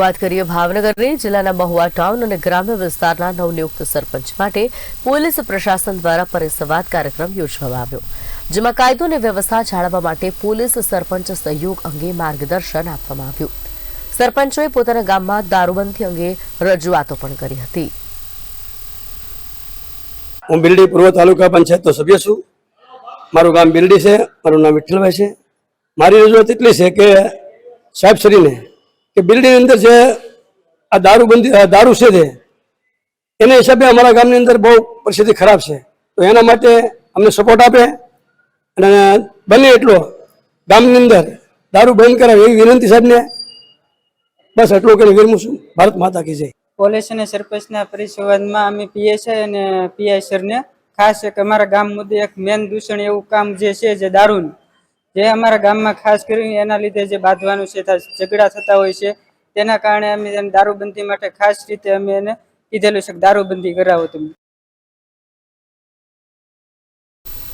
વાત કરીએ ભાવનગરની, જિલ્લાના મહુવા ટાઉન અને ગ્રામ્ય વિસ્તારના નવનિયુક્ત સરપંચ માટે પોલીસ પ્રશાસન દ્વારા પરિસંવાદ કાર્યક્રમ યોજવામાં આવ્યો, જેમાં કાયદો અને વ્યવસ્થા જાળવવા માટે પોલીસ સરપંચ સહયોગ અંગે માર્ગદર્શન આપવામાં આવ્યું. સરપંચોએ પોતાના ગામમાં દારૂબંધી અંગે રજૂઆતો પણ કરી હતી. હું બિલડી પૂર્વ તાલુકા પંચાયતનો સભ્ય છું. મારું ગામ બિલડી છે, મારું નામ વિઠ્ઠલભાઈ છે. મારી રજૂઆત એટલી છે કે સાહેબ શ્રીને કે બિલ્ડિંગ અંદર જે આ દારૂબંધી આ દારૂ છે તે, એના હિસાબે અમારા ગામની અંદર બહુ પરિસ્થિતિ ખરાબ છે. તો એના માટે અમને સપોર્ટ આપે અને બને એટલો ગામની અંદર દારૂ બંધ કરાવે એવી વિનંતી સાહેબને. બસ એટલું કરી વિરમું છું. ભારત માતા કી જય. પોલીસ અને સરપંચના પરિસંવાદમાં અમે પીએસઆઈ અને પીઆઈ સરને ખાસ એક અમારા ગામ મુદ્દે એક મેન દૂષણ એવું કામ જે છે, જે દારૂનું જે અમારા ગામમાં ખાસ કરીને એના લીધે જે બાંધવાનું છે ઝઘડા થતા હોય છે, તેના કારણે અમે દારૂબંધી માટે ખાસ રીતે અમે એને કીધેલું છે દારૂબંધી કરાવો તમે.